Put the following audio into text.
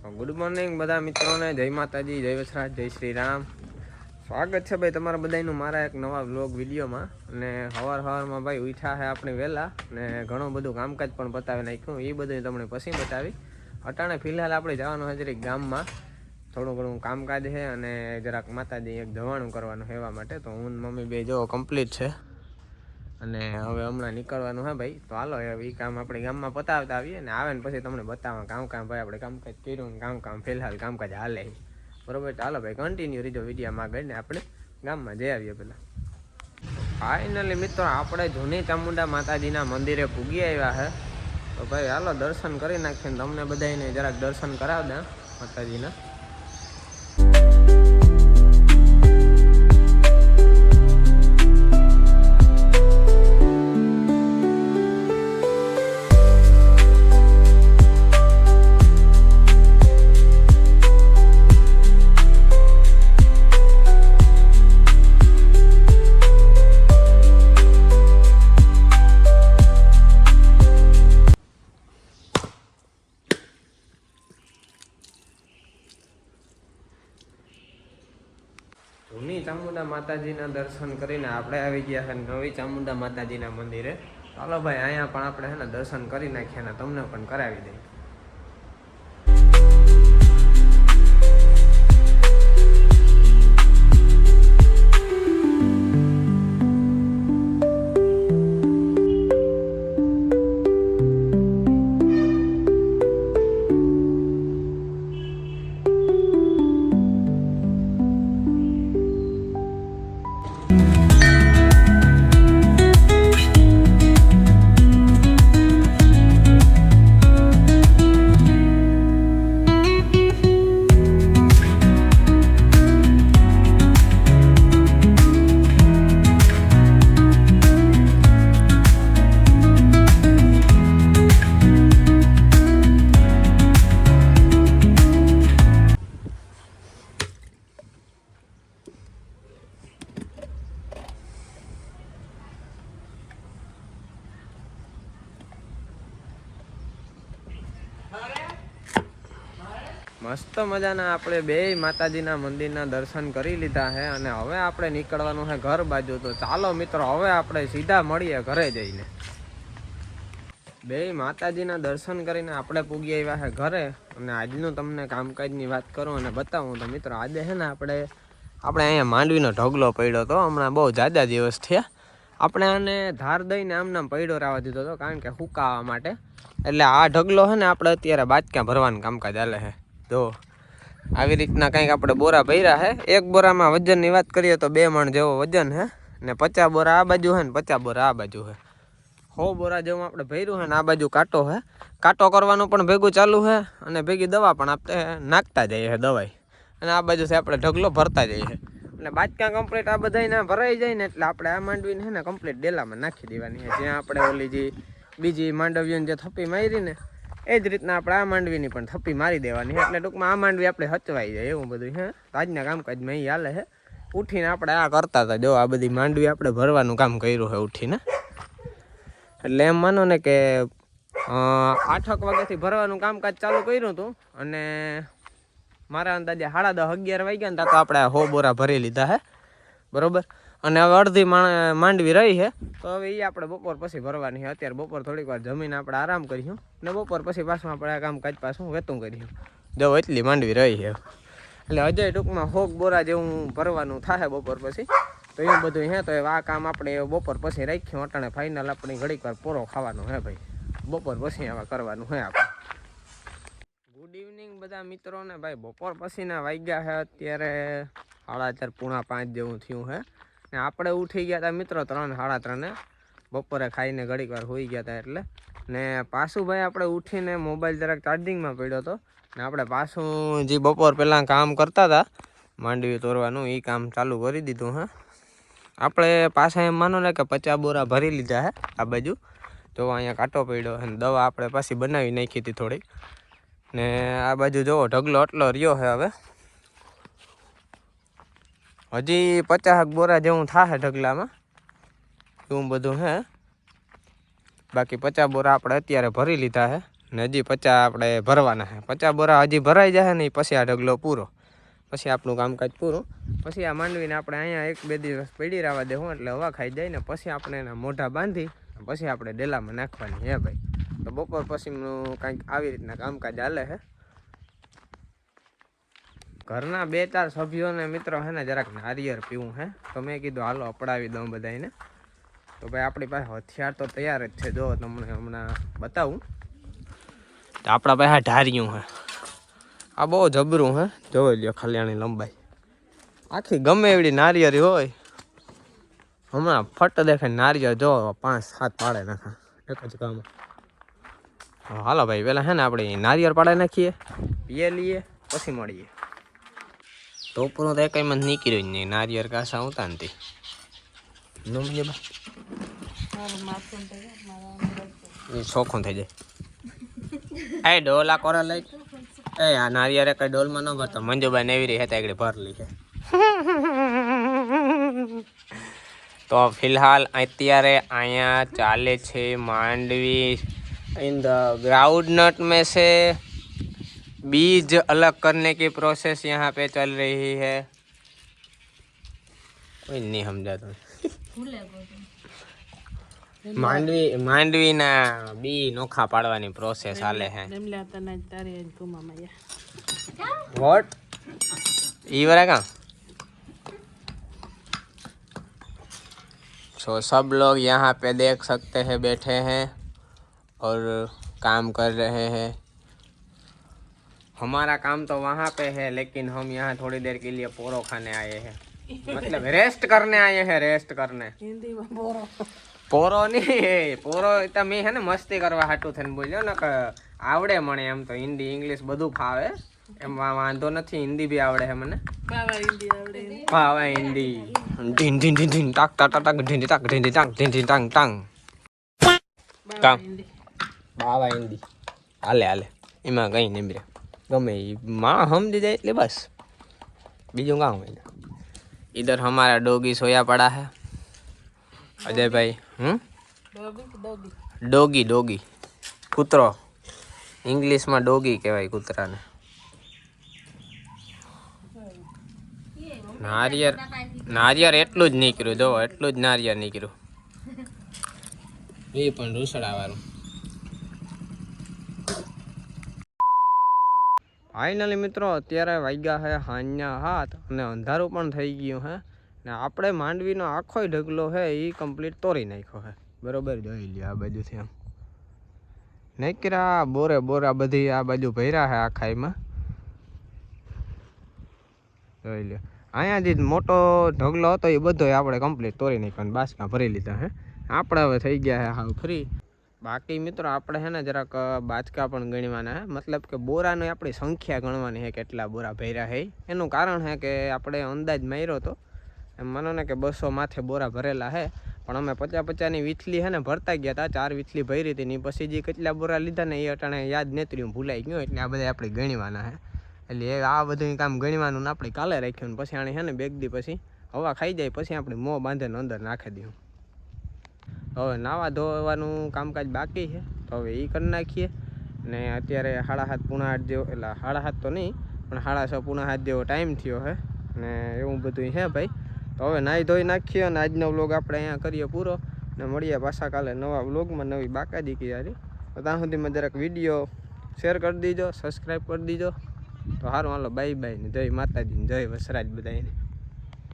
Good morning બધા મિત્રોને. જય માતાજી, જય વસરાજ, જય શ્રી રામ સ્વાગત છે ભાઈ તમારા બધાનું મારા એક નવા વ્લોગ વિડીયોમાં. અને હવાર હવારમાં ભાઈ ઉઠ્યા છે આપણે વહેલા ને ઘણું બધું કામકાજ પણ બતાવી નાખ્યું. એ બધું તમને પછી બતાવી. અટાણે ફિલહાલ આપણે જવાનું છે જરીક ગામમાં. થોડું ઘણું કામકાજ છે અને જરાક માતાજી એક જવાણું કરવાનું એવા માટે. તો હું મમ્મી બે જો કમ્પ્લીટ છે. અને હવે હમણાં નીકળવાનું, હા ભાઈ? તો હાલો એ કામ આપણે ગામમાં પતાવતા આવીએ ને આવે ને પછી તમને બતાવવા કામ કામ ભાઈ, આપણે કામકાજ કર્યું કામ કામ ફિલહાલ કામકાજ હાલે. બરોબર? હાલો ભાઈ કન્ટિન્યુ રીજો વિડીયોમાં આગળ ને આપણે ગામમાં જઈ આવીએ પેલા. ફાઇનલી મિત્રો, આપણે જૂની ચામુંડા માતાજીના મંદિરે પૂગી આવ્યા છે તો ભાઈ, હાલો, દર્શન કરી નાખીએ તમને બધાને જરાક દર્શન કરાવ દે માતાજીના. માતાજીના દર્શન કરીને આપણે આવી ગયા છે નવી ચામુંડા માતાજીના મંદિરે. ચાલો ભાઈ, અહીંયા પણ આપણે છે ને દર્શન કરી નાખ્યા ને તમને પણ કરાવી દઈએ. મસ્ત મજાના આપણે બે માતાજીના મંદિરના દર્શન કરી લીધા છે અને હવે આપણે નીકળવાનું છે ઘર બાજુ. તો ચાલો મિત્રો, હવે આપણે સીધા મળીએ ઘરે જઈને. બે માતાજીના દર્શન કરીને આપણે પૂગી આવ્યા છે ઘરે. અને આજનું તમને કામકાજની વાત કરું અને બતાવું. તો મિત્રો, આજે છે ને આપણે આપણે અહીંયા માંડવીનો ઢગલો પડ્યો હતો હમણાં બહુ જાજા દિવસ થયા. આપણે આને ધાર દઈને આમ નામ પડ્યો રહેવા દીધો હતો કારણ કે હુકાવા માટે. એટલે આ ઢગલો છે ને આપણે અત્યારે બાચક્યાં ભરવાનું કામકાજ હાલે છે જો આવી રીતના કંઈક આપણે બોરા ભર્યા છે એક બોરામાં વજનની વાત કરીએ તો બે મણ જેવો વજન છે ને પચાસ બોરા આ બાજુ છે ને પચાસ બોરા આ બાજુ હે. હો બોરા જેવું આપણે ભર્યું હે ને આ બાજુ કાંટો હે. કાંટો કરવાનું પણ ભેગું ચાલુ છે અને ભેગી દવા પણ આપણે નાખતા જઈએ છે દવાઈ. અને આ બાજુ આપણે ઢગલો ભરતા જઈએ એટલે બાજકા કમ્પ્લીટ આ બધાને ભરાઈ જાય ને એટલે આપણે આ માંડવીને છે ને કમ્પ્લીટ ડેલામાં નાખી દેવાની છે જ્યાં આપણે ઓલી જે બીજી માંડવીઓને જે થપ્પી મારી ને એ જ રીતના આપણે આ માંડવીની પણ થપ્પી મારી દેવાની એટલે ટૂંકમાં આ માંડવી આપણે હચવાઈ જાય એવું બધું હે. આજના કામકાજમાં અહીં હાલે છે ઉઠીને આપણે આ કરતા હતા. જો આ બધી માંડવી આપણે ભરવાનું કામ કર્યું છે ઉઠીને. એટલે એમ માનો ને કે આઠક વાગ્યાથી ભરવાનું કામકાજ ચાલુ કર્યું હતું અને મારા અંદાજે સાડા દસ, અગિયાર વાગ્યા ને તો આપણે હો બોરા ભરી લીધા હે. બરોબર? અને હવે અડધી માંડવી રહી છે. તો હવે એ આપણે બપોર પછી ભરવાની છે. અત્યારે બપોર થોડીક વાર જમીને આપણે આરામ કરીશું. ને બપોર પછી પાછું આપણે આ કામકાજ પાછું વેતું કરીશું. જો એટલી માંડવી રહી છે. એટલે અજય ટૂંકમાં હોક બોરા જેવું ભરવાનું થાય બપોર પછી. તો એવું બધું હે, તો આ કામ આપણે બપોર પછી રાખ્યું. અટાણે ફાઇનલ આપણી ઘડીક વાર પોરો ખાવાનો હે ભાઈ. બપોર પછી આવા કરવાનું હે આપણે. ગુડ ઇવનિંગ બધા મિત્રોને. ભાઈ બપોર પછીના વાગ્યા છે અત્યારે સાડા ચાર, પૂણા પાંચ જેવું થયું છે ને આપણે ઉઠી ગયા હતા મિત્રો ત્રણ, સાડા ત્રણે. બપોરે ખાઈને ઘડીક વાર હોઈ ગયા હતા એટલે. ને પાછું ભાઈ આપણે ઉઠીને મોબાઈલ જરાક ચાર્જિંગમાં પડ્યો હતો ને આપણે પાછું જે બપોર પહેલાં કામ કરતા હતા માંડવી તોરવાનું એ કામ ચાલુ કરી દીધું, હા. આપણે પાછા એમ માનો ને કે પચાસ બોરા ભરી લીધા, હે, આ બાજુ. જો અહીંયા કાંટો પડ્યો અને દવા આપણે પાછી બનાવી નાખી હતી થોડીક. ને આ બાજુ જોવો, ઢગલો એટલો રહ્યો છે હવે. હજી પચાસ બોરા જેવું થાશે ઢગલામાં. એવું બધું હે. બાકી પચાસ બોરા આપણે અત્યારે ભરી લીધા છે ને હજી પચાસ આપણે ભરવાના છે પચાસ બોરા હજી ભરાઈ જશે ને પછી આ ઢગલો પૂરો. પછી આપણું કામકાજ પૂરું. પછી આ માંડવીને આપણે અહીંયા એક બે દિવસ પડી રહેવા દેવું એટલે હવા ખાઈ જાય ને પછી આપણે એના મોઢા બાંધી પછી આપણે ડેલામાં નાખવાની હે ભાઈ. તો બપોર પછીનું કાંઈક આવી રીતના કામકાજ હાલે છે ઘરના બે ચાર સભ્યોને મિત્રો હે ને જરાક નારિયેળ પીવું હે. તો મેં કીધું, હાલો, અપડાવી દઉં બધાને તો ભાઈ, આપણી પાસે હથિયાર તો તૈયાર જ છે. જો, તમને હમણાં બતાવું. તો આપણા પાસે ઢાર્યું હે. આ બહુ જબરું હે. જોઈ લ્યો ખાલી લંબાઈ. આખી ગમે એવડી નારિયેરી હોય. હમણાં ફટ દેખાય નારિયેળ, જો, પાંચ, સાત પાડે નાખા. એક જ કામ હાલો ભાઈ, પેલા હે ને આપણે નારિયેળ પાડે નાખીએ, પીએ લઈએ, પછી મળીએ. ટોપરું તો કઈ મને નીકળ્યું જ નહીં. નારિયેર કાસા આવતા નથી નો મને થઈ જાય. એ ડોલ આ કોરા લઈ. એ આ નારિયેરે કઈ ડોલમાં ન ભરતો. મંજુબાઈ ને એવી રહી હતા એકડે ભર લી છે તો ફિલહાલ અત્યારે અહીંયા ચાલે છે માંડવી. ઇન ધ ગ્રાઉન્ડ નટ મેં છે. बीज अलग करने की प्रोसेस यहाँ पे चल रही है कोई नहीं समझा तो માંડવી માંડવીના બી નોખા પાડવાની પ્રોસેસ હાલે છે વોટ ई वाला का सो सब लोग यहाँ पे देख सकते हैं बैठे हैं और काम कर रहे हैं हमारा काम तो वहाँ पे है लेकिन हम यहाँ थोड़ी देर के लिए पोरो खाने आए हैं मतलब रेस्ट करने आए हैं रेस्ट करने પોરો નહીં પોરો તમે હે ને મસ્તી કરવા હાટું થઈને બોલ્યો ને કે આવડે મને એમ તો હિન્દી ઇંગ્લિશ બધું ફાવે એમાં વાંધો નથી હિન્દી બી આવડે છે મને ફાવે હિન્દી ઢીન ઢીન ઢીન ઢીન ટાક ટાક ટાક ઢીન ટાક ઢીન ટાક ઢીન ઢીન ટાંગ ટાંગ કામ બાવા હિન્દી હાલે હાલે એમાં કઈ નહીં રે ગમે ઈ માં સમજી જાય એટલે બસ બીજું કામ હોય इधर हमारा डोगी सोया पड़ा है अजय भाई हम्म ડોગી ડોગી કૂતરો ઇંગ્લિશમાં ડોગી કહેવાય કૂતરાને નારિયેળ નારિયેળ એટલું જ નીકળ્યું જો એટલું જ નારિયેળ નીકળ્યું એ પણ રૂસડા ફાઇનલી મિત્રો, અત્યારે વાગ્યા છે હાંજના હાથ અને અંધારું પણ થઈ ગયું હે. ને આપણે માંડવીનો આખો ઢગલો છે એ કમ્પ્લીટ તોડી નાખ્યો છે બરોબર? જોઈ લ્યો આ બાજુથી આમ. નાખ્યા બોરે બોરા બધી આ બાજુ ભર્યા છે આખાઈમાં જોઈ લ્યો. અહીંયા જે મોટો ઢગલો હતો એ બધો આપણે કમ્પ્લીટ તોડી નાખ્યો અને બાસમાં ભરી લીધા હે. આપણે હવે થઈ ગયા છે હાવ ફ્રી બાકી મિત્રો આપણે છે ને જરાક બાચકા પણ ગણવાના હે. મતલબ કે બોરાની આપણી સંખ્યા ગણવાની છે કેટલા બોરા ભર્યા છે એનું કારણ છે કે આપણે અંદાજ માર્યો હતો એમ માનો ને કે બસો માથે બોરા ભરેલા છે પણ અમે પચાસ પચાસની વીથલી છે ને ભરતા ગયા હતા ચાર વીથલી ભરી હતી ને પછી જે કેટલા બોરા લીધા ને એ અટાણે યાદ નેત્રી ભૂલાઈ ગયું એટલે આ બધા આપણે ગણવાના છે એટલે એ આ બધું કામ ગણવાનું ને આપણે કાલે રાખ્યું ને પછી આને છે ને બેગ દી પછી હવા ખાઈ જાય, પછી આપણે મોં બાંધીને અંદર નાખી દઉં. હવે નાવા ધોવાનું કામકાજ બાકી છે. તો હવે એ કરી નાખીએ. ને અત્યારે સાડા સાત પૂણા આઠ જેવો, એટલે સાડા સાત તો નહીં, પણ સાડા છ પૂણા સાત જેવો ટાઈમ થયો છે ને એવું બધું છે ભાઈ. તો હવે નાહી ધોઈ નાખીએ અને આજનો વ્લોગ આપણે અહીંયા કરીએ પૂરો. ને મળીએ પાછા કાલે નવા વ્લોગમાં નવી બાકાજી કિયારી તો ત્યાં સુધીમાં જરાક વીડિયો શેર કરી દીજો સબસ્ક્રાઈબ કરી દીજો. તો સારું હાલો બાય બાય ને જય માતાજી જય વસરાજ બધાને